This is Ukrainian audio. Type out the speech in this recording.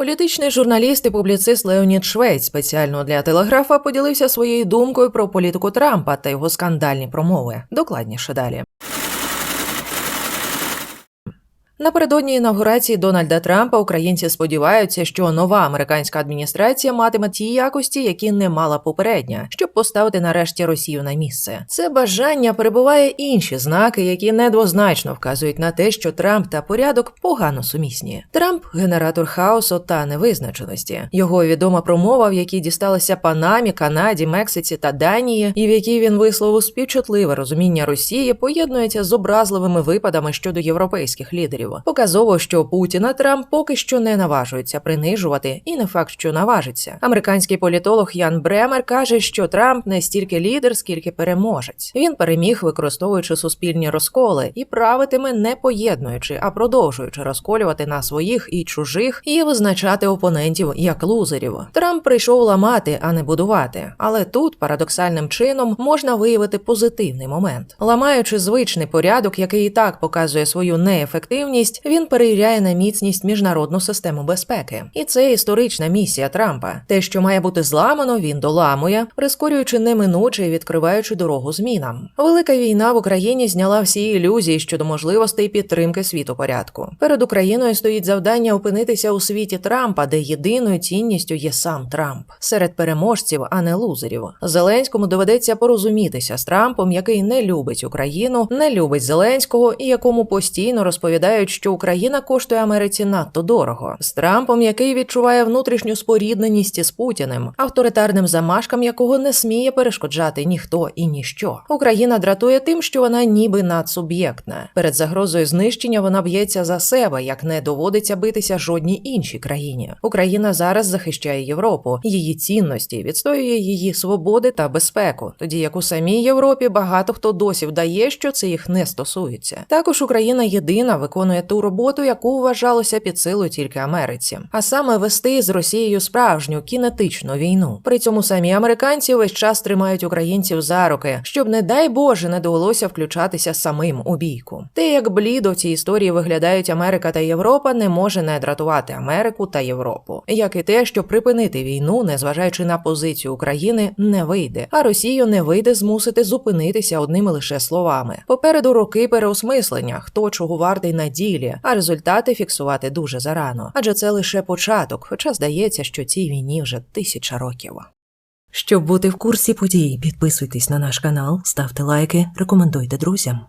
Політичний журналіст і публіцист Леонід Швець спеціально для телеграфа поділився своєю думкою про політику Трампа та його скандальні промови. Докладніше далі. Напередодні інаугурації Дональда Трампа українці сподіваються, що нова американська адміністрація матиме ті якості, які не мала попередня, щоб поставити нарешті Росію на місце. Це бажання перебуває інші знаки, які недвозначно вказують на те, що Трамп та порядок погано сумісні. Трамп генератор хаосу та невизначеності. Його відома промова, в якій дісталася Панамі, Канаді, Мексиці та Данії, і в якій він висловив співчутливе розуміння Росії, поєднується з образливими випадами щодо європейських лідерів. Показово, що Путіна Трамп поки що не наважується принижувати, і не факт, що наважиться. Американський політолог Ян Бремер каже, що Трамп не стільки лідер, скільки переможець. Він переміг, використовуючи суспільні розколи, і правитиме не поєднуючи, а продовжуючи розколювати на своїх і чужих і визначати опонентів як лузерів. Трамп прийшов ламати, а не будувати. Але тут парадоксальним чином можна виявити позитивний момент, ламаючи звичний порядок, який і так показує свою неефективність ефективність, він перевіряє на міцність міжнародну систему безпеки. І це історична місія Трампа. Те, що має бути зламано, він доламує, прискорюючи неминуче і відкриваючи дорогу змінам. Велика війна в Україні зняла всі ілюзії щодо можливостей підтримки світу порядку. Перед Україною стоїть завдання опинитися у світі Трампа, де єдиною цінністю є сам Трамп серед переможців, а не лузерів. Зеленському доведеться порозумітися з Трампом, який не любить Україну, не любить Зеленського і якому постійно розповідають що Україна коштує Америці надто дорого, з Трампом, який відчуває внутрішню спорідненість із Путіним, авторитарним замашкам якого не сміє перешкоджати ніхто і ніщо. Україна дратує тим, що вона ніби надсуб'єктна. Перед загрозою знищення вона б'ється за себе, як не доводиться битися жодній іншій країні. Україна зараз захищає Європу, її цінності, відстоює її свободи та безпеку, тоді як у самій Європі багато хто досі вдає, що це їх не стосується. Також Україна єдина виконує ту роботу, яку вважалося під силу тільки Америці, а саме вести з Росією справжню кінетичну війну. При цьому самі американці весь час тримають українців за руки, щоб, не дай Боже, не довелося включатися самим у бійку. Те, як блідо в цій історії виглядають Америка та Європа, не може не дратувати Америку та Європу, як і те, що припинити війну, незважаючи на позицію України, не вийде, а Росію не вийде змусити зупинитися одними лише словами. Попереду роки переосмислення, хто чого вартий надії цілі, а результати фіксувати дуже зарано, адже це лише початок, хоча здається, що цій війні вже тисяча років. Щоб бути в курсі подій, підписуйтесь на наш канал, ставте лайки, рекомендуйте друзям.